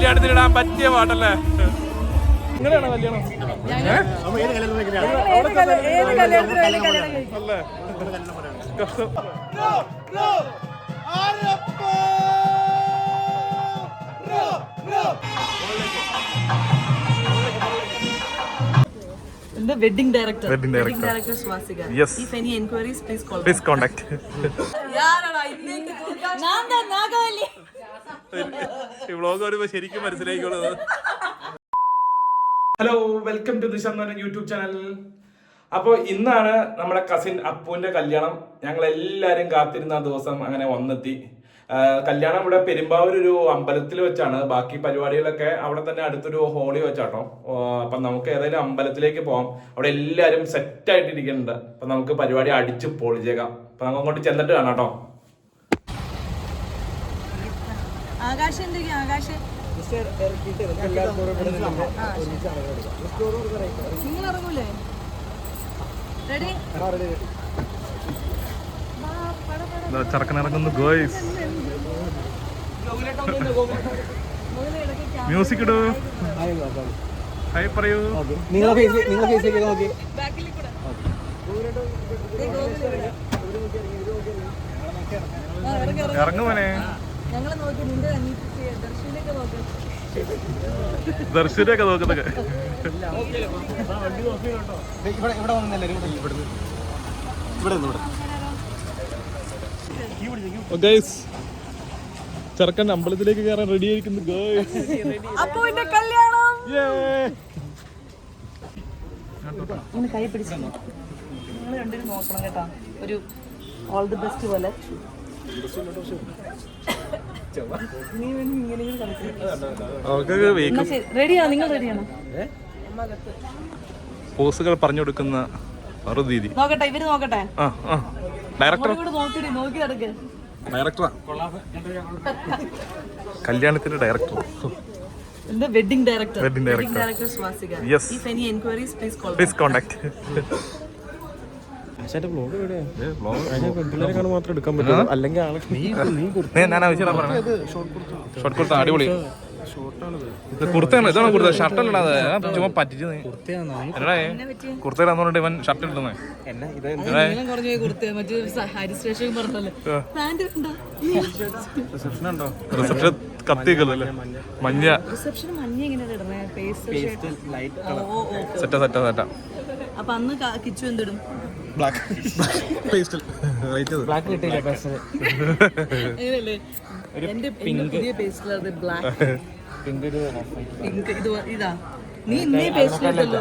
കല്യാണത്തിന് ഇടാൻ പറ്റിയ പാട്ടല്ലേ നിങ്ങളുടെയാണോ കല്യാണം അല്ലേ the wedding director. Wedding director. Wedding director Swasiga. Yes. If any enquiries, please call. Please contact. Yaar, I think. Nanda Nagali. ഈ വ്ളോഗ് വരുമ്പോ ശരിക്കും മനസ്സിലായിക്കോളൂ hello welcome to Disha YouTube channel അപ്പോൾ ഇന്നാണ് നമ്മുടെ കസിൻ അപ്പുവിന്റെ കല്യാണം. ഞങ്ങൾ എല്ലാരും കാത്തിരുന്ന ആ ദിവസം അങ്ങനെ വന്നെത്തി. കല്യാണം ഇവിടെ പെരുമ്പാവൂർ ഒരു അമ്പലത്തിൽ വെച്ചാണ്. ബാക്കി പരിപാടികളൊക്കെ അവിടെ തന്നെ അടുത്തൊരു ഹോളി വെച്ചാട്ടോ. അപ്പൊ നമുക്ക് ഏതായാലും അമ്പലത്തിലേക്ക് പോവാം. അവിടെ എല്ലാവരും സെറ്റ് ആയിട്ടിരിക്കുന്നുണ്ട്. അപ്പൊ നമുക്ക് പരിപാടി അടിച്ച് പൊളിച്ചേക്കാം. അപ്പൊ നമുക്ക് അങ്ങോട്ട് ചെന്നിട്ട് കാണാം കേട്ടോ ആകാശം എന്തൊക്കെയാ? ആകാശം. നിങ്ങൾ ഇറങ്ങൂലേ? റെഡി ചെറുക്കനിറങ്ങുന്നു ഗോയ്സ്. മ്യൂസിക് ഇടൂ. ഹായ് പറയൂ. നിങ്ങളെ ഫേസ് നിങ്ങളെ ഫേസിലേക്ക് നോക്കി. ബാക്കിൽ നോക്കി നിന്റെ ദർശനൊക്കെ നോക്ക്. ദർശനൊക്കെ നോക്കുന്നൊക്കെ. ഇവിടെ ഇവിടെ വന്നല്ലേ ഇവിടെ ഇവിടുന്ന് ഇവിടെ നിന്ന് ഇവിടെ. ഗൈസ് ചെറുക്കൻ അമ്പലത്തിലേക്ക് കയറാൻ റെഡി ആയിരിക്കുന്നു കല്യാണം. കൈ പിടിച്ചു നിങ്ങൾ രണ്ടുപേരും നോക്കണം കേട്ടോ. ഒരു ഓൾ ദി ബെസ്റ്റ് പോലെ. നീ വേണ്ടി ഇങ്ങനെ ഇങ്ങനെ കളിക്കുന്നു. റെഡിയാണോ നിങ്ങൾ റെഡിയാണോ പോസുകൾ പറഞ്ഞു കൊടുക്കുന്ന ദീദി. നോക്കട്ടെ ഇവർ നോക്കട്ടെ. ഡയറക്ടർ ഡയറക്ടറാ കല്യാണത്തിന്റെ director wedding director wedding director yes Yes. If any enquiries please call അടിപൊളി. കുർത്തയാണ്? ഇതാണ് കുർത്ത? ഷർട്ട് ആ, ചുമ്മാ പറ്റിച്ചു കുർത്തയിലാന്ന് പറഞ്ഞിട്ട് ഇവൻ ഷർട്ട് ഇടുന്നേ. റിസപ്ഷൻ ഉണ്ടോ? റിസപ്ഷൻ കത്തിക്കല്ലേ മഞ്ഞ. റിസപ്ഷൻ മഞ്ഞ എങ്ങനെ ഇടണേ? പേസ്റ്റ് ലൈറ്റ് ഓ ഓ സെറ്റാ സെറ്റാ സെറ്റാ. അപ്പൊ അന്ന് കിച്ചു എന്തിടും? ബ്ലാക്ക് പേസ്റ്റൽ ബ്ലാക്ക് കിട്ടില്ല പേസ്റ്റൽ അങ്ങനെയല്ലേ എന്റെ പിങ്ക് പുതിയ പേസ്റ്റിലത് ബ്ലാക്ക് പിങ്ക് ഒരു പിങ്ക് ഇത് ഇതാ നീ ഇന്നേ പേസ്റ്റിലിട്ടല്ലോ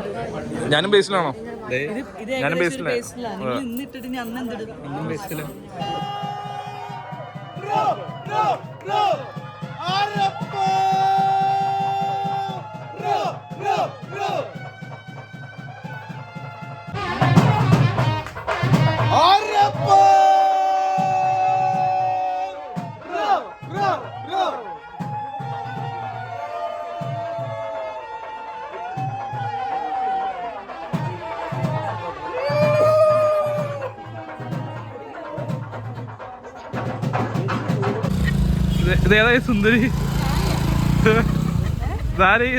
ഞാനും പേസ്റ്റലാണോ ഇത് ഇത് ഞാനും പേസ്റ്റലാണ് നീ പേസ്റ്റിലാ ഇന്നിട്ടിട്ട് ഞാൻ അന്ന് എന്തിടും? ഇത് ഏതായി സുന്ദരി?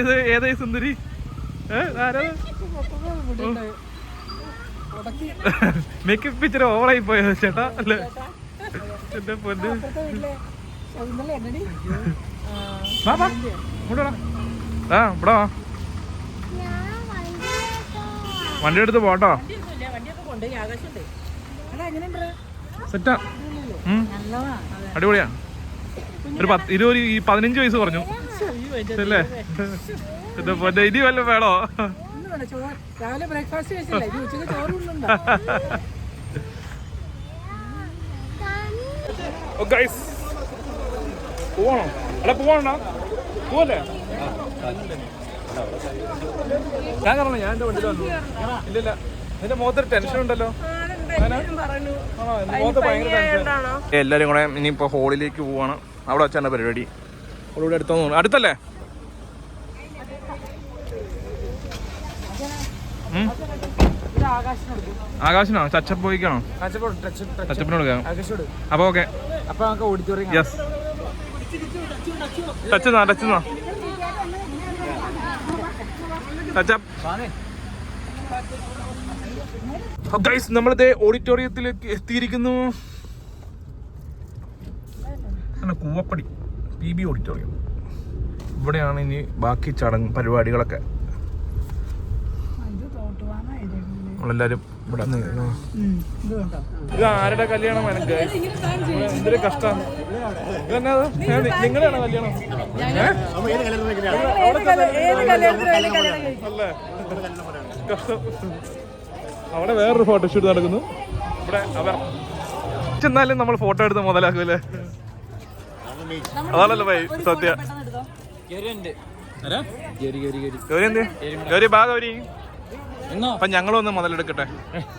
ഇത് ഏതായി സുന്ദരി? മേക്കപ്പ് പിക്ചർ ഓവറായി പോയോ ചേട്ടാ? അല്ലേ? എന്റെ പൊന്ന്. ആ ഇവിടെ വാ. വണ്ടി എടുത്ത് പോട്ടോ സെറ്റാ. ഉം. ഒരു പത്ത് ഇരുപത് ഈ പതിനഞ്ച് വയസ്സ് പറഞ്ഞു അല്ലേ? പൊന്നെ ഇനി വല്ല വേണോ? രാവിലെ ബ്രേക്ക്ഫാസ്റ്റ് കഴിച്ചില്ല? ഉച്ചയ്ക്ക് ഗൈസ് അല്ല പോവാണോ? പോവല്ലേ? ഞാൻ കാരണം ഞാൻ എന്റെ വണ്ടിയിൽ വന്നു. ഇല്ലില്ല നിന്റെ മുഖത്തൊരു ടെൻഷൻ ഉണ്ടല്ലോ. എല്ലാരും കൂടെ ഇനിയിപ്പോ ഹോളിലേക്ക് പോവാണ്. അവിടെ വെച്ചാണ് പരിപാടി. അവളിവിടെ അടുത്തോന്ന് തോന്നുന്നു അടുത്തല്ലേ? ആകാശിനോ ചച്ചപ്പ് പോയിക്കാണോ ടച്ചപ്പിന് കൊടുക്കാം അപ്പൊ okay. Yes touch touch guys നമ്മളിത് ഓഡിറ്റോറിയത്തിലേക്ക് എത്തിയിരിക്കുന്നു. ആണ് കൂവപ്പടി പി ബി ഓഡിറ്റോറിയം. ഇവിടെയാണ് ഇനി ബാക്കി ചടങ്ങ് പരിപാടികളൊക്കെ. നമ്മളെല്ലാരും ഇവിടെ ഇത് ആരുടെ കല്യാണം എനിക്ക് എന്തൊരു കഷ്ടമാണ് ഇതെന്നാ നിങ്ങളുടെയാണോ കല്യാണം? അല്ലേ? കഷ്ടം. അവിടെ വേറൊരു ഫോട്ടോഷൂട്ട് നടക്കുന്നു. ഇവിടെ അവർ ചെന്നാലും നമ്മൾ ഫോട്ടോ എടുത്ത് മുതലാക്കൂലേ അതാണല്ലോ ഭൈ സത്യ ഗൗരി ബാ ഗൗരി. അപ്പൊ ഞങ്ങളൊന്ന് മുതലെടുക്കട്ടെ.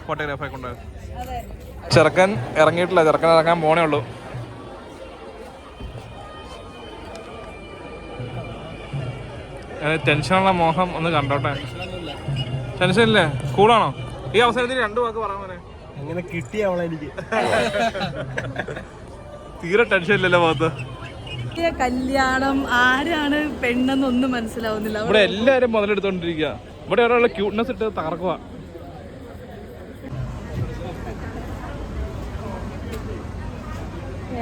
ഫോട്ടോഗ്രാഫറെ കൊണ്ട്. ചെറുക്കൻ ഇറങ്ങിയിട്ടില്ല. ചെറുക്കൻ ഇറങ്ങാൻ പോണേ ഉള്ളൂ. ടെൻഷനുള്ള മോഹം ഒന്ന് കണ്ടോട്ടെ. ടെൻഷൻ ഇല്ലേ കൂളാണോ ഈ അവസരത്തിൽ രണ്ടു വാക്ക് പറയാൻ പോലെ അങ്ങനെ കിട്ടിയ അവളെ എനിക്ക്. തീരെ ടെൻഷൻ ഇല്ലല്ലോ മുഖത്ത് കല്യാണം ആരാണ് പെണ്ണെന്നൊന്നും മനസ്സിലാവുന്നില്ല. ഇവിടെ എല്ലാരും മുതലെടുത്തോണ്ടിരിക്കുക ഇവിടെ ഒരാളുടെ ക്യൂട്ട്നെസ് ഇട്ട് തകർക്കുക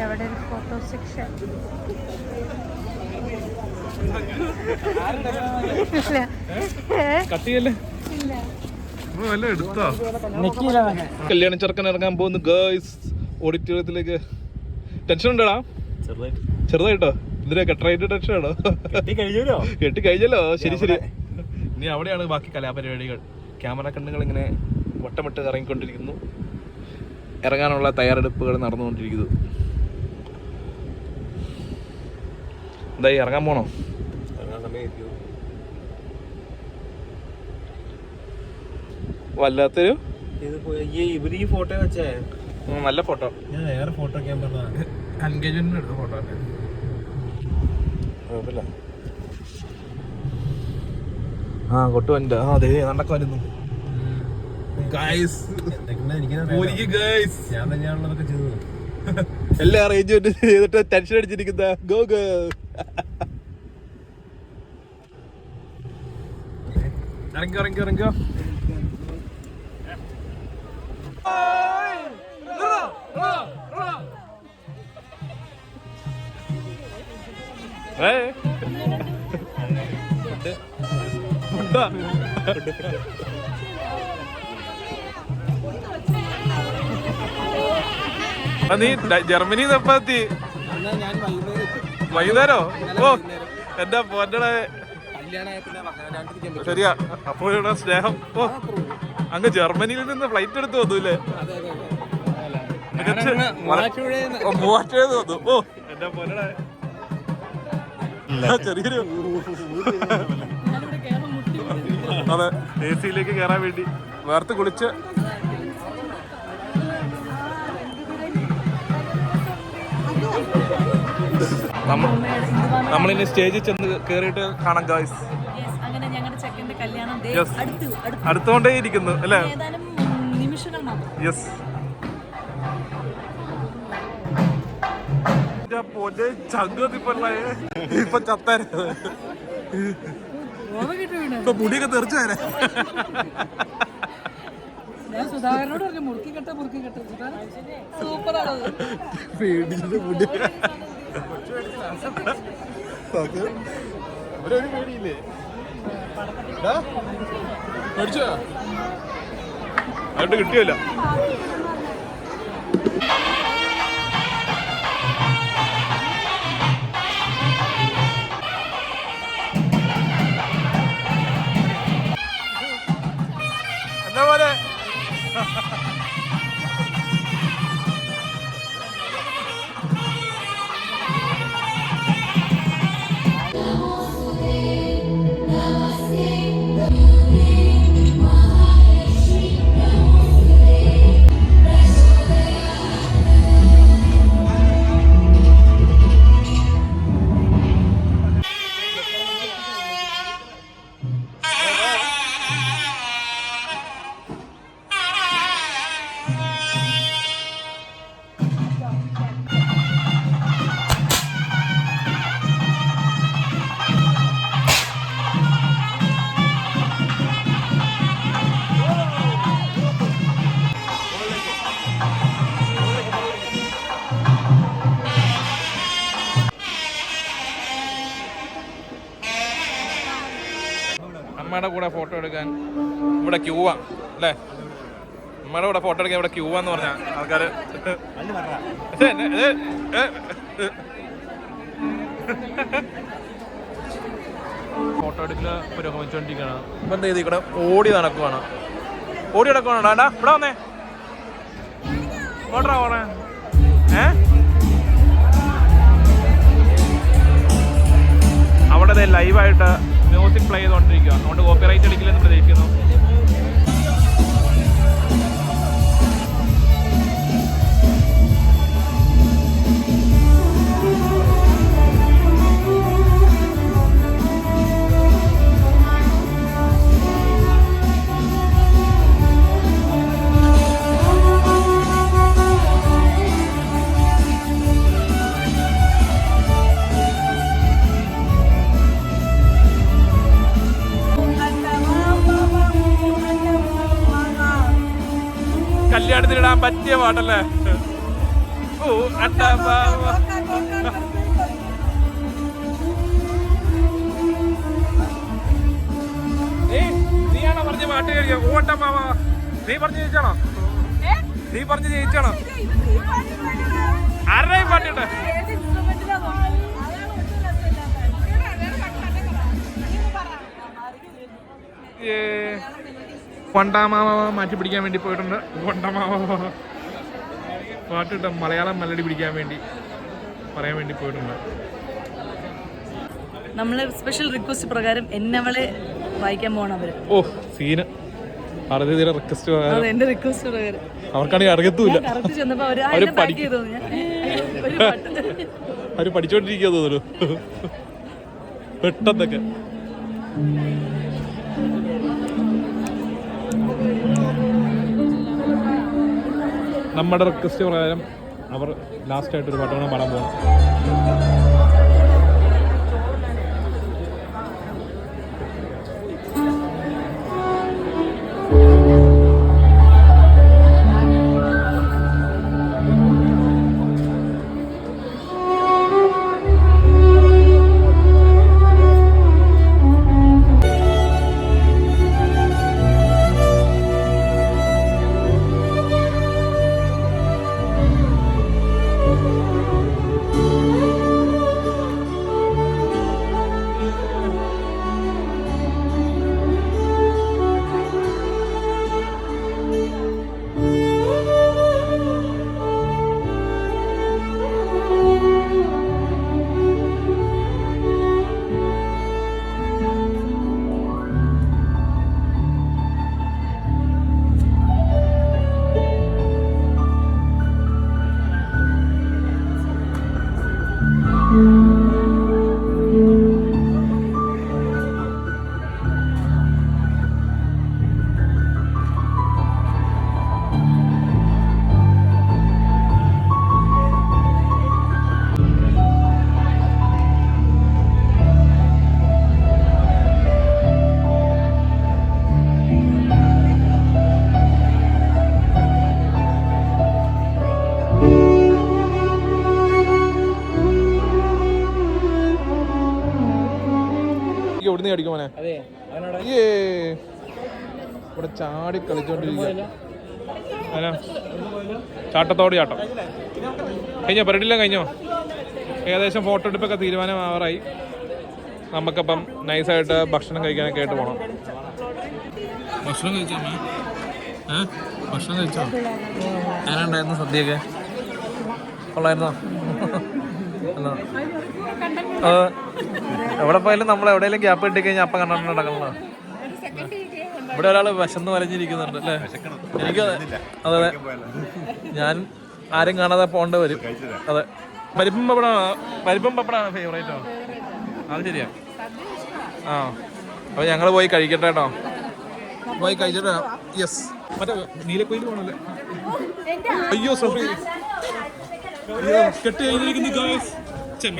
എവിടെ ഒരു ഫോട്ടോ സെക്ഷൻ കട്ടിയല്ലേ വല്ല എടുത്തോ? കല്യാണ ചെറുക്കൻ ഇറങ്ങാൻ പോകുന്നു ഗേൾസ് ഓഡിറ്റോറിയത്തിലേക്ക്. ടെൻഷൻ ഉണ്ടോടാ? ചെറുതായിട്ട് ചെറുതായിട്ടോ? ഇതിനെ കെട്ടറായിട്ട് ടെൻഷൻ ആണോ? കിട്ടി കെട്ടി കഴിഞ്ഞല്ലോ. ശരി ശരി. ഇനി അവിടെയാണ് ബാക്കി കലാപരിപാടികൾ. ക്യാമറ കണ്ണുകൾ ഇങ്ങനെ വട്ടമിട്ട് ഇറങ്ങിക്കൊണ്ടിരിക്കുന്നു. ഇറങ്ങാനുള്ള തയ്യാറെടുപ്പുകൾ നടന്നുകൊണ്ടിരിക്കുന്നു. എന്തായി ഇറങ്ങാൻ പോണോ? വല്ലാത്തൊരു ഈ ഇവർ ഈ ഫോട്ടോ വെച്ചേ? നല്ല ഫോട്ടോ ഞാൻ വേറെ ഫോട്ടോ ക്യാമറ എൻഗേജ്മെന്റിന് എടുത്ത ഫോട്ടോ കുഴപ്പമില്ല. ആ കൊട്ടു വന്നിട്ട് ആ അതെ നടക്ക വരുന്നു. എല്ലാ അറേഞ്ച്മെന്റ് ചെയ്തിട്ട് ടെൻഷൻ അടിച്ചിരിക്കുന്ന. ഗോ ഗോ ഇറങ്ങിക്കോ ഇറങ്ങിക്കോ ഇറങ്ങിക്കോ. നീ ജർമ്മനി എത്തി? വൈകുന്നേരോ ഓ എന്റെ പൊന്നടെ. ശരിയാ. അപ്പോഴുള്ള സ്നേഹം. ഓ അങ്ങ് ജർമ്മനിയിൽ നിന്ന് ഫ്ലൈറ്റ് എടുത്ത് വന്നൂല്ലേ മൂവാറ്റുപുഴയിൽ വന്നു. ഓ എന്താ പൊന്നടെ. ചെറിയൊരു അതെ എ സിയിലേക്ക് കയറാൻ വേണ്ടി വേർത്ത് കുളിച്ച്. നമ്മ- നമ്മളിനി സ്റ്റേജിൽ ചെന്ന് കേറിയിട്ട് കാണാം ഗായ്സ് അങ്ങനെ ഞങ്ങളുടെ അല്ലേ? കല്യാണം ദേ ਪੋਜੇ ਛੰਗ ਦੀ യെസ് ഇപ്പൊ ചത്താര ഇപ്പൊ മുടിയൊക്കെ തെറിച്ചു വരെ ഞാൻ സുധാകരനോട് പറഞ്ഞു മുറുക്കി കെട്ട മുറുക്കി കെട്ട. സൂപ്പറാണ് പേടിച്ചത് മുടി. ഇവരൊരു പേടിയില്ലേ? ഡാ, പേടിച്ചോ കിട്ടിയല്ല. ഫോട്ടോ എടുക്കാൻ. ഇവിടെ ക്യൂവാ അല്ലേ? നമ്മുടെ ഇവിടെ ഫോട്ടോ എടുക്കാൻ ഇവിടെ ക്യൂവാന്ന് പറഞ്ഞ ആൾക്കാര്. ഫോട്ടോ എടുക്കൽ പുരോഗമിച്ചോണ്ടിരിക്കുകയാണ് ഇപ്പൊ എന്ത് ചെയ്ത്? ഇവിടെ ഓടി നടക്കുവാണ്. ഓടി നടക്കുവാണ്. ഡാണ്ടാ ഇവിടെ വന്നേ. ഓടാ ഓടാ അവിടെ ലൈവായിട്ട് മ്യൂസിക് പ്ലേ ചെയ്തുകൊണ്ടിരിക്കുകയാണ്. അതുകൊണ്ട് കോപ്പി റൈറ്റ് അടിക്കില്ലെന്ന് പ്രതീക്ഷിക്കുന്നു. കല്യാണത്തിനിടാൻ പറ്റിയ പാട്ടല്ലേ? ഓ അട്ടാ നീയാണോ പറഞ്ഞ പാട്ട് കഴിക്കാം ഓട്ട മാവ നീ പറഞ്ഞ് ജയിച്ചാണോ? നീ പറഞ്ഞ് ജയിച്ചാണോ? ആരുടെയും പാട്ടുണ്ട് കൊണ്ടാമാവ മാറ്റി പിടിക്കാൻ വേണ്ടി പോയിട്ടുണ്ട്. കൊണ്ടമാവ പാട്ടിട്ട മലയാളം മെലഡി പിടിക്കാൻ വേണ്ടി പറയാൻ വേണ്ടി പോയിട്ടുണ്ട്. നമ്മളെ സ്പെഷ്യൽ റിക്വസ്റ്റ് പ്രകാരം എന്നവളെ വായിക്കാൻ പോകണം അവർ. ഓ സീന. അറുപതിയുടെ റിക്വസ്റ്റ് അത് എന്റെ റിക്വസ്റ്റ് പ്രകാരം. അവർക്കാണെങ്കിൽ അറിയത്തുമില്ല. ചെന്നപ്പോ അവർ പഠിക്കും. അവർ പഠിച്ചോണ്ടിരിക്കുക തോന്നുന്നു. പെട്ടെന്നൊക്കെ. നമ്മുടെ റിക്വസ്റ്റ് പ്രകാരം അവർ ലാസ്റ്റായിട്ടൊരു പാട്ടാണ് പാടാൻ പോകണം എവിടുന്ന് അടിക്കും മോനെ? ഏ ഇവിടെ ചാടി കളിച്ചോണ്ടിരിക്കുക അല്ല ചാട്ടത്തോട് ചാട്ടം. കഴിഞ്ഞോ? പരിപാടിയെല്ലാം കഴിഞ്ഞോ? ഏകദേശം ഫോട്ടോ എടുപ്പൊക്കെ തീരുമാനമാവാറായി നമുക്കപ്പം നൈസായിട്ട് ഭക്ഷണം കഴിക്കാനൊക്കെ ആയിട്ട് പോകണം ഭക്ഷണം കഴിച്ചോ? ഏ? ഭക്ഷണം കഴിച്ചോ? ഞാനുണ്ടായിരുന്നു സദ്യയൊക്കെ? കൊള്ളായിരുന്നോ? അല്ല എവിടെ പോയാലും നമ്മൾ എവിടെയെങ്കിലും ഗ്യാപ്പ് കിട്ടി കഴിഞ്ഞാൽ അപ്പം കണ്ടോണ്ട് നടക്കണം ഇവിടെ ഒരാൾ വിശന്ന് വലഞ്ഞിരിക്കുന്നുണ്ട് അല്ലേ? എനിക്ക് അതെ ഞാൻ ആരും കാണാതെ പോകേണ്ട വരും. അതെ. പരിപ്പും പപ്പടാണ് പരിപ്പും പപ്പടാണ് ഫേവറേറ്റോ അത് ശരിയാ. ആ. അപ്പൊ ഞങ്ങൾ പോയി കഴിക്കട്ടെ കേട്ടോ. പോയി കഴിച്ചിട്ട് യെസ് മറ്റേ നീലക്കൊയിൽ പോകണല്ലേ അയ്യോ സോറി കെട്ട് കഴിഞ്ഞിരിക്കുന്നു ഗായ്സ് ഇത്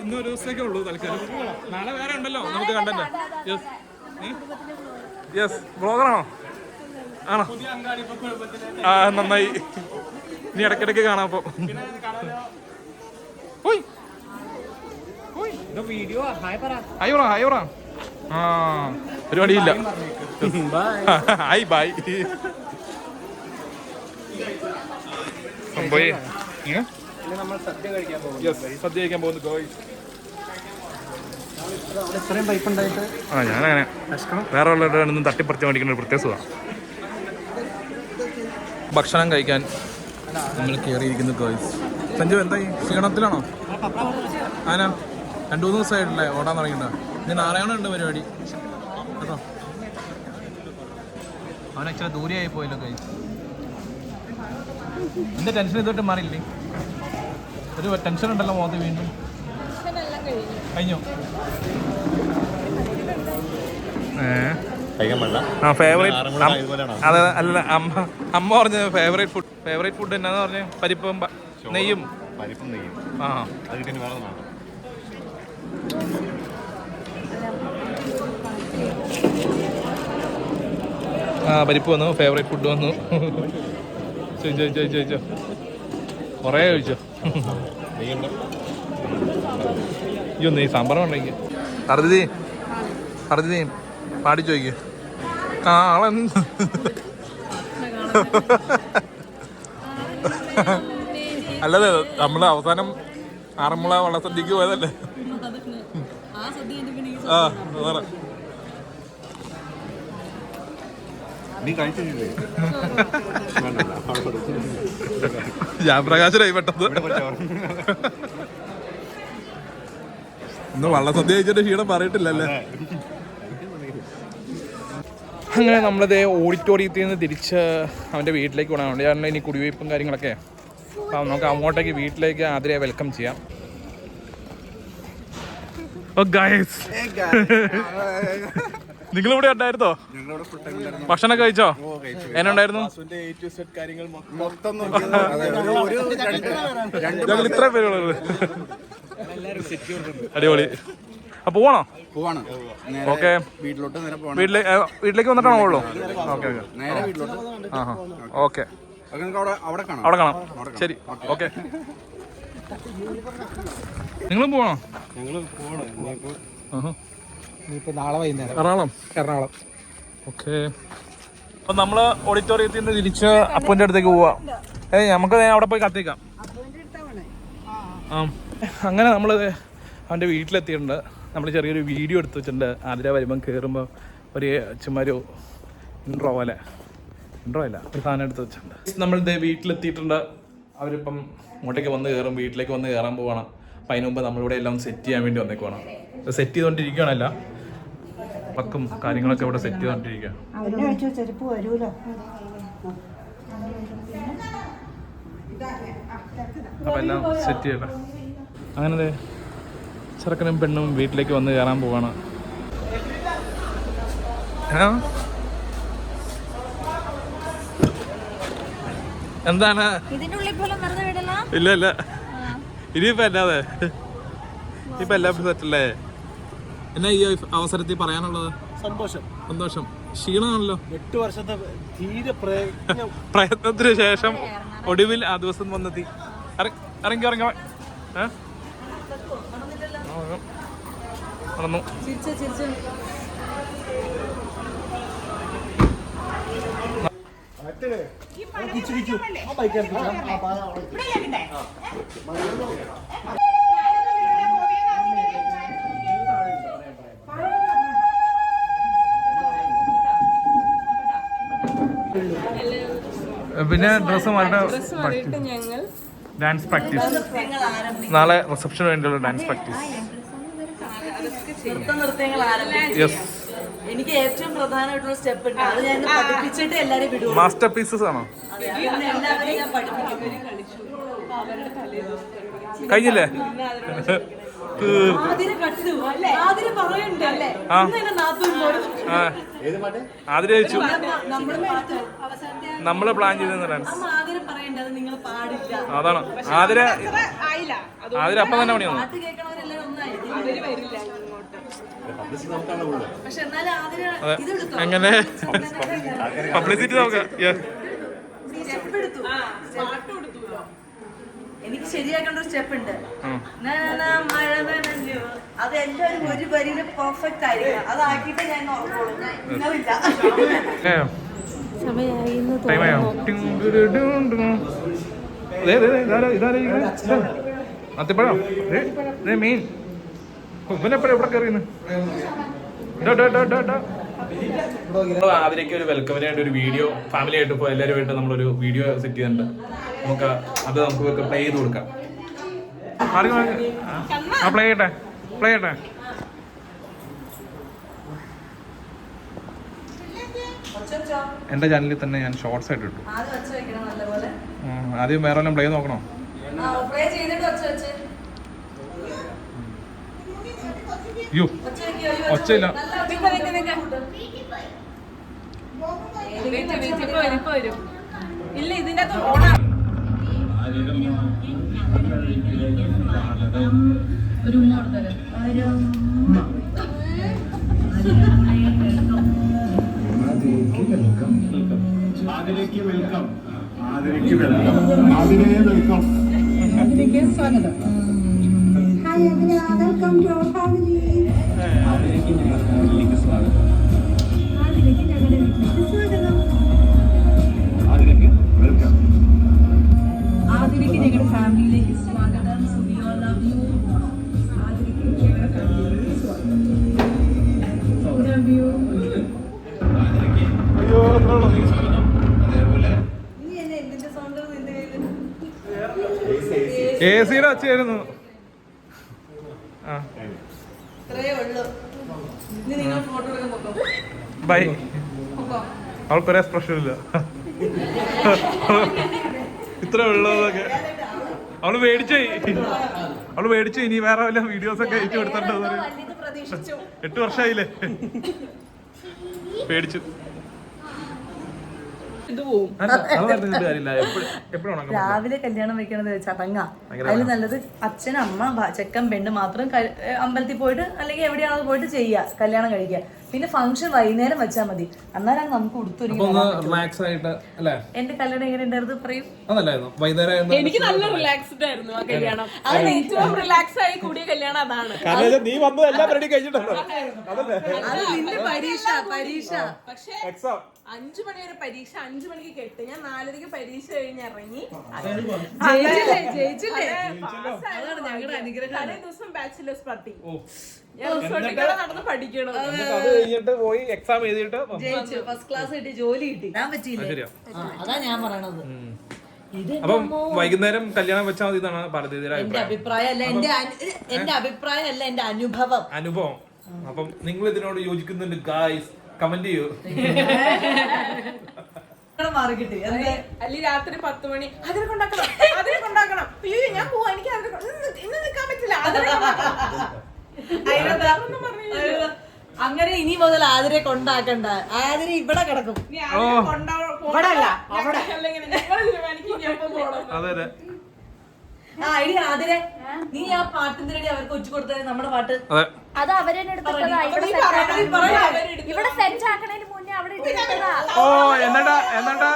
ഇന്നൊരു ദിവസത്തേക്കേ ഉള്ളൂ തൽക്കാലം. നാളെ വേറെ ഉണ്ടല്ലോ നമുക്ക് കണ്ടന്റ് യെസ് യെസ് ബ്ലോഗറാണോ ആണോ? ആ നന്നായി. ഇനി ഇടയ്ക്കിടയ്ക്ക് കാണാം അപ്പൊ. ഓയ് ഓയ് വീഡിയോ ഹായ് പറ. ഹായ് പറ ഹായ് പറ. ആ പരിപാടിയില്ല. Hi bye സംഭവേ. സദ്യ കഴിക്കാൻ പോകുന്നു ഗോയ് ആ ഞാനങ്ങനെ വേറെ ഉള്ളവരുടെ നിന്നും തട്ടിപ്പറിച്ച് മേടിക്കുന്ന ഒരു പ്രത്യേക ഭക്ഷണം കഴിക്കാൻ നമ്മൾ കയറിയിരിക്കുന്നു ഗോയ്സ് സഞ്ജു എന്തായി? ക്ഷീണത്തിലാണോ? ആനാ രണ്ടു മൂന്ന് ദിവസമായിട്ടല്ലേ ഓടാൻ തുടങ്ങിയിട്ടുണ്ട് ഇനി നാരായണ ഉണ്ട് പരിപാടി. കേട്ടോ? അവനെ ഇച്ചിരി ദൂരെയായി പോയല്ലോ ഗൈസ് എന്റെ ടെൻഷൻ ഇതുമായിട്ട് മാറിയില്ലേ? ഒരു ടെൻഷൻ ഉണ്ടല്ലോ മോദി വീണ്ടും. കഴിഞ്ഞോ? ആ ഫേവറേറ്റ്? അതെ അല്ല അമ്മ അമ്മ പറഞ്ഞ ഫേവറേറ്റ് ഫുഡ് ഫേവറേറ്റ് ഫുഡ് എന്നാന്ന് പറഞ്ഞ പരിപ്പും നെയ്യും. പരിപ്പും നെയ്യും. ആ. ആ പരിപ്പ് വന്നു ഫേവറേറ്റ് ഫുഡ് വന്നു. ചോദിച്ചോ ചോദിച്ചോ ചോദിച്ചോ കുറേ ചോദിച്ചോ. അയ്യോ നീ സാമ്പാർ ഉണ്ടെങ്കിൽ അറുതി അറുതി പാടി ചോദിക്കൂ ആ ആളെന്ത് അല്ലതെ നമ്മൾ അവസാനം ആറന്മുള വള്ളസദ്യക്ക് പോയതല്ലേ? ആ സദ്യ കഴിഞ്ഞ് പിന്നെ ഈ ആ അതാണ് നീ കഴിച്ചിട്ടില്ലേ ഞാൻ പ്രകാശനായി പെട്ടത് ഇന്ന് വള്ളസദ്യ കഴിച്ചിട്ട് ക്ഷീണം പറയട്ടില്ലല്ലേ അങ്ങനെ നമ്മളിത് ഓഡിറ്റോറിയത്തിൽ നിന്ന് തിരിച്ച് അവന്റെ വീട്ടിലേക്ക് പോകണം. അതുകൊണ്ട് ഞാൻ ഇനി കുടിവയ്പ്പും കാര്യങ്ങളൊക്കെ. അപ്പം നമുക്ക് അങ്ങോട്ടേക്ക് വീട്ടിലേക്ക് ആതിരെ വെൽക്കം ചെയ്യാം. നിങ്ങളിവിടെ ഉണ്ടായിരുന്നോ? ഭക്ഷണം കഴിച്ചോ? എന്നുണ്ടായിരുന്നു ഞങ്ങൾ ഇത്ര പേരുള്ളത് അടിപൊളി. അപ്പൊ പോവാണോ? പോവാണ്. ഓക്കെ. വീട്ടിലോട്ട് നേരെ പോവാണ് വീട്ടിലേക്ക് വീട്ടിലേക്ക് വന്നിട്ടാണോ ഉള്ളൂ? Okay okay. നേരെ വീട്ടിലോട്ട്. ആ ഓക്കെ. അത് നിങ്ങൾക്ക് അവിടെ കാണാം. അവിടെ കാണാം. ശരി. ഓക്കെ. നിങ്ങളും പോവാണോ? ഞങ്ങളും പോണം നാളെ വൈകുന്നേരം. എറണാകുളം? എറണാകുളം. ഓക്കെ. അപ്പൊ നമ്മൾ ഓഡിറ്റോറിയത്തിൽ നിന്ന് തിരിച്ച് അപ്പന്റെ അടുത്തേക്ക് പോവാ. ഏയ് നമുക്ക് അവിടെ പോയി കത്തിക്കാം. ആ അങ്ങനെ നമ്മൾ അവന്റെ വീട്ടിലെത്തിയിട്ടുണ്ട്. നമ്മൾ ചെറിയൊരു വീഡിയോ എടുത്ത് വെച്ചിട്ടുണ്ട്. ആതിര വരുമ്പം കയറുമ്പോൾ ഒരു ചുമ്മാ ഇൻട്രോ പോലെ. ഇൻട്രോ അല്ല ഒരു സാധനം എടുത്ത് വെച്ചിട്ടുണ്ട്. നമ്മൾ ഇതേ വീട്ടിലെത്തിയിട്ടുണ്ട്. അവരിപ്പം ഇങ്ങോട്ടേക്ക് വന്ന് കയറും വീട്ടിലേക്ക് വന്ന് കയറാൻ പോവാണ്. അപ്പം അതിന് മുമ്പ് നമ്മളിവിടെ എല്ലാം സെറ്റ് ചെയ്യാൻ വേണ്ടി വന്നേക്കുവാണ്. സെറ്റ് ചെയ്തുകൊണ്ടിരിക്കുകയാണല്ല പക്കും കാര്യങ്ങളൊക്കെ ഇവിടെ സെറ്റ് ചെയ്തോണ്ടിരിക്കുക അപ്പൊ കഴിച്ചു ചെരുപ്പ് വരൂലോ? അപ്പം എല്ലാം സെറ്റ് ചെയ്യട്ടെ. അങ്ങനെ ചെറുക്കനും പെണ്ണും വീട്ടിലേക്ക് വന്ന് കയറാൻ പോവാണ്? എന്താണ്? ഇല്ല ഇല്ല. ഇനിയിപ്പോ അല്ലാതെ ഇപ്പൊ സെറ്റ് സെറ്റല്ലേ എന്നാ ഈ അവസരത്തിൽ പറയാനുള്ളത്? സന്തോഷം. സന്തോഷം. ക്ഷീണമാണല്ലോ. എട്ട് വർഷത്തെ തീരെ പ്രയത്നം പ്രയത്നത്തിന് ശേഷം ഒടുവിൽ ആ ദിവസം വന്നെത്തി. ഇറ- ഇറങ്ങി ഇറങ്ങി ഏ? ആ, നടന്നു. ചിരിച്ച് പിന്നെ ഡ്രസ്സ് മാറിയിട്ട് ഞങ്ങൾ ഡാൻസ് പ്രാക്ടീസ്. നാളെ റിസപ്ഷന് വേണ്ടിയുള്ള ഡാൻസ് പ്രാക്ടീസ്. യെസ് എനിക്ക് ഏറ്റവും പ്രധാനമായിട്ടുള്ള സ്റ്റെപ്പ് ഉണ്ട്. അത് ഞാൻ പഠിപ്പിച്ചിട്ട് എല്ലാരെയും വിടും. മാസ്റ്റർ പീസസ് ആണോ? കഴിഞ്ഞില്ലേ? ആതിരെ ചോദിച്ചു നമ്മൾ പ്ലാൻ ഡാൻസ് പാടില്ല. അതാണ്. ആതിര ആതിര അപ്പം തന്നെ പണി വന്നു പാട്ട് കേൾക്കണവരെല്ലാരും ഒന്നായിരിക്കും എനിക്ക് ശരിയാക്കേണ്ട ഒരു സ്റ്റെപ്പ് ഉണ്ട്. മഴ നനഞ്ഞു. അത് എല്ലാവരും ഒരു വരിയിൽ പെർഫെക്റ്റ് ആയിരിക്കണം. അതാക്കിയിട്ട് ഞാൻ അത്തിപ്പഴം? മീൻ. ഇവനെപ്പോഴും കയറിയെന്ന് ആതിരയ്ക്ക് ഒരു വെൽക്കമിന് വേണ്ടി ഒരു വീഡിയോ ഫാമിലി ആയിട്ട് ഇപ്പോൾ എല്ലാവരുമായിട്ട് നമ്മളൊരു വീഡിയോ സെറ്റ് ചെയ്തിട്ടുണ്ട്. നമുക്ക് അത് നമുക്ക് പ്ലേ ചെയ്ത് കൊടുക്കാം. ആ പ്ലേ ചെയ്യട്ടെ പ്ലേ ചെയ്യട്ടെ. എന്റെ ചാനലിൽ തന്നെ ഞാൻ ഷോർട്സ് ആയിട്ട് ഇട്ടു. ആദ്യം വേറെ വല്ലതും പ്ലേ നോക്കണോ? ഒച്ചയില്ല ഇല്ല. ഇതിന്റെ വെച്ച് യോ ഇതിന്റെ അകത്ത് ഓണാ ആതിരയ്ക്ക് വെൽക്കം ആതിരയ്ക്ക് welcome ആതിരയെ welcome Hi, Abhina. Welcome to our family. ആതിരയ്ക്ക് ഞങ്ങളുടെ ഫാമിലിക്ക് സ്വാഗതം ആതിരയ്ക്ക് ഞങ്ങളുടെ വീട്ടിലേക്ക് സ്വാഗതം. നിങ്ങൾ ഫോട്ടോ എടുക്കാൻ പോക്കോ? ബൈ അവൾക്കൊരു എക്സ്പ്രഷൻ ഇല്ല. ഇത്ര ഉള്ളതൊക്കെ അവൾ മേടിച്ചേ അവൾ മേടിച്ചു ഇനി വേറെ വല്ല വീഡിയോസ് ഒക്കെ അയച്ചു കൊടുത്തിട്ടുണ്ടോ എട്ട് വർഷമായില്ലേ? പേടിച്ചു രാവിലെ കല്യാണം വെക്കണത് ചടങ്ങാ അതിൽ നല്ലത് അച്ഛൻ അമ്മ ചെക്കൻ പെണ്ണ് മാത്രം അമ്പലത്തിൽ പോയിട്ട് അല്ലെങ്കിൽ എവിടെയാണോ പോയിട്ട് ചെയ്യുക കല്യാണം കഴിക്കുക പിന്നെ ഫംഗ്ഷൻ വൈകുന്നേരം വെച്ചാൽ മതി. അന്നേരം നമുക്ക് ഉടുത്തൊരുങ്ങി അപ്പൊ ഒന്ന് റിലാക്സ് ആയിട്ട് അല്ലേ? എന്റെ കല്യാണം എങ്ങനെ ഉണ്ടായിരുന്നു പറയും? അതല്ലായിരുന്നു വൈകുന്നേരം എനിക്ക് നല്ല റിലാക്സ്ഡ് ആയിരുന്നു ആ കല്യാണം. അത്. ഏറ്റവും റിലാക്സ് ആയി കൂടിയ കല്യാണം അതാണ്. നീ വന്നത് എല്ലാം റെഡി കഴിഞ്ഞിട്ടുണ്ടോ. പരീക്ഷ പരീക്ഷ. പക്ഷേ അഞ്ചു മണി വരെ പരീക്ഷ അഞ്ചു മണിക്ക് കെട്ട്. ഞാൻ നാലരക്ക് പരീക്ഷ കഴിഞ്ഞ് ഇറങ്ങി. ജയിച്ചില്ലേ? ജയിച്ചില്ലേ? അതാണ് ഞങ്ങളുടെ അനുഗ്രഹം. തലേ ദിവസം ബാച്ചിലേഴ്സ് പാർട്ടി അത് കഴിഞ്ഞിട്ട് പോയി എക്സാം എഴുതിയിട്ട് ജയിച്ചു. ഫസ്റ്റ് ക്ലാസ് കിട്ടി ജോലി കിട്ടി. ഞാൻ പറ്റിയില്ലേ? ശരിയാ. ആ, അതാ ഞാൻ പറയണത്. ഇത് അപ്പം വൈകുന്നേരം കല്യാണം വെച്ചാൽ മതി എന്നാണ് പാർവതിയുടെ എന്റെ അഭിപ്രായം. അഭിപ്രായം അല്ല എന്റെ അനു- എന്റെ അഭിപ്രായം അല്ല എന്റെ അനുഭവം. അനുഭവം. അപ്പം നിങ്ങൾ ഇതിനോട് യോജിക്കുന്നുണ്ട് ഗായ്സ് കമന്റ് ചെയ്യൂ. മാറി കിട്ടി. എന്ത്? അല്ലെ രാത്രി പത്ത് മണി. അതിനെ കൊണ്ടാക്കണം അതിനെ കൊണ്ടാക്കണം. അയ്യോ ഞാൻ പോവാ. എനിക്ക് അതിനെ ഇന്ന് നിൽക്കാൻ പറ്റില്ല. അതിനെ കൊണ്ടാക്കണം. അങ്ങനെ ഇനി മുതൽ ആതിരെ കൊണ്ടാക്കണ്ട. ആതിര ഇവിടെ കിടക്കും. അതെ അതെ. ആ ഇനി ആതിരെ നീ ആ പാട്ടിന്റെ റെഡി അവർക്ക് ഒച്ചു കൊടുത്തത് നമ്മുടെ പാട്ട്. അതെ. അവരെ ഇവിടെ. ഇവിടെ സെറ്റ് ആക്കണതിന് മുന്നേ അവിടെ ഓ എന്നിട്ടാ എന്നിട്ടാ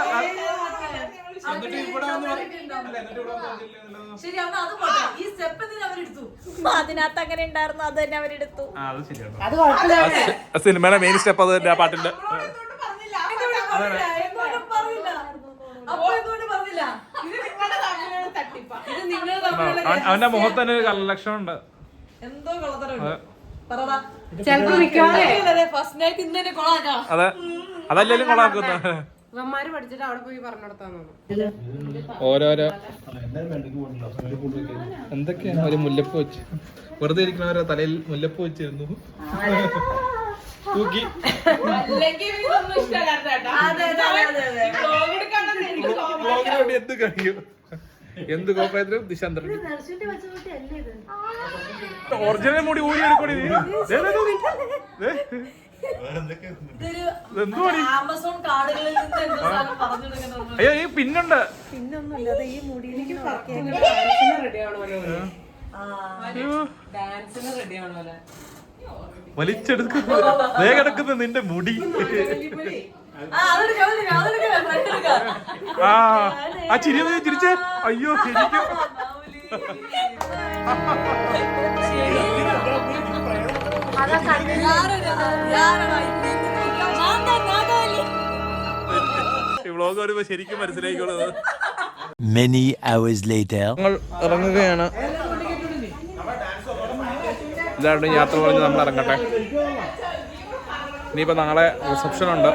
അതിനകത്ത് അങ്ങനെ ഉണ്ടായിരുന്നു അത് തന്നെ അവരെടുത്തു. ആ, അത് ശരിയാണ് അത് കുഴപ്പമില്ല. സിനിമയുടെ മെയിൻ സ്റ്റെപ്പ് അത് തന്നെ ആ പാട്ടിന്റെ പറഞ്ഞില്ല? എന്തുകൊണ്ട് പറഞ്ഞില്ല. അപ്പൊ എന്തുകൊണ്ട് പറഞ്ഞില്ല? ഇത് നിങ്ങളുടെ തമ്മിലുള്ള തട്ടിപ്പാ. ഇത് നിങ്ങൾ അവന്റെ മുഖത്ത് തന്നെ ഒരു കലക്ഷണം ഉണ്ട് എന്തോ കളത്തരം അതെ. പറടാ ചിലപ്പോ മിക്കവാറും ഫസ്റ്റ് നൈറ്റ് ഇന്ന് തന്നെ അതെ. അതല്ലേലും കൊളാക്കുന്ന ഇവന്മാര് പഠിച്ചിട്ട് അവിടെ പോയി ഓരോരോ. എന്തൊക്കെയാണ്? ഒരു മുല്ലപ്പ് വെച്ച്. വെറുതെ ഇരിക്കുന്നവരോ തലയിൽ മുല്ലപ്പ് വെച്ചിരുന്നു. തൂക്കി. എന്ത് കഴിയും? എന്ത് ദിശാന്തരം ഒറിജിനൽ മുടി ഊരി എടുക്കണി ആമസോൺ കാർഡുകളിൽ അയ്യോ ഈ പിന്നുണ്ട്. പിന്നൊന്നുമില്ല ഈ മുടിയിലേക്ക് ആവണമല്ലോ അയ്യോ, ഡാൻസിന് റെഡി ആണല്ലോ നിന്റെ മുടി. ആ ആ ചിരി ചിരിച്ചേ. അയ്യോ ശരിക്കും ഈ വ്ളോഗ് വരുമ്പോ ശരിക്കും മനസ്സിലായിക്കോളൂ Many hours later. ഞങ്ങൾ ഇറങ്ങുകയാണ്. എല്ലാവരുടെയും യാത്ര പറഞ്ഞ് നമ്മൾ ഇറങ്ങട്ടെ. ഇനിയിപ്പോൾ നാളെ റിസപ്ഷൻ ഉണ്ട്.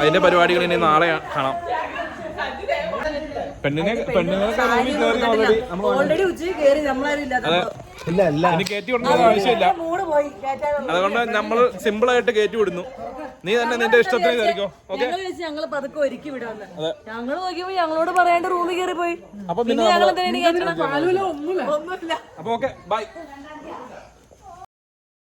അതിന്റെ പരിപാടികൾ ഇനി നാളെ കാണാം. പെണ്ണിനെ പെണ്ണിനെ ഓൾറെഡി നമ്മൾ ഓൾറെഡി ഉച്ചയ്ക്ക് കയറി നമ്മളാരും ഇല്ല ഇല്ല. ഇനി കയറ്റി വിടേണ്ട ആവശ്യമില്ല. അതുകൊണ്ട് നമ്മൾ സിമ്പിൾ ആയിട്ട് കയറ്റി വിടുന്നു. നീ തന്നെ നിന്റെ ഇഷ്ടത്തിന് കയറിക്കോ. ഓക്കെ ഞങ്ങൾ പതുക്കെ ഒരുക്കി വിടുമെന്ന് ഞങ്ങൾ നോക്കിയപ്പോ ഞങ്ങളോട് പറയാണ്ട് റൂമിൽ കയറി പോയി അപ്പൊ പിന്നെ ഞങ്ങൾ അപ്പൊ ഓക്കെ ബൈ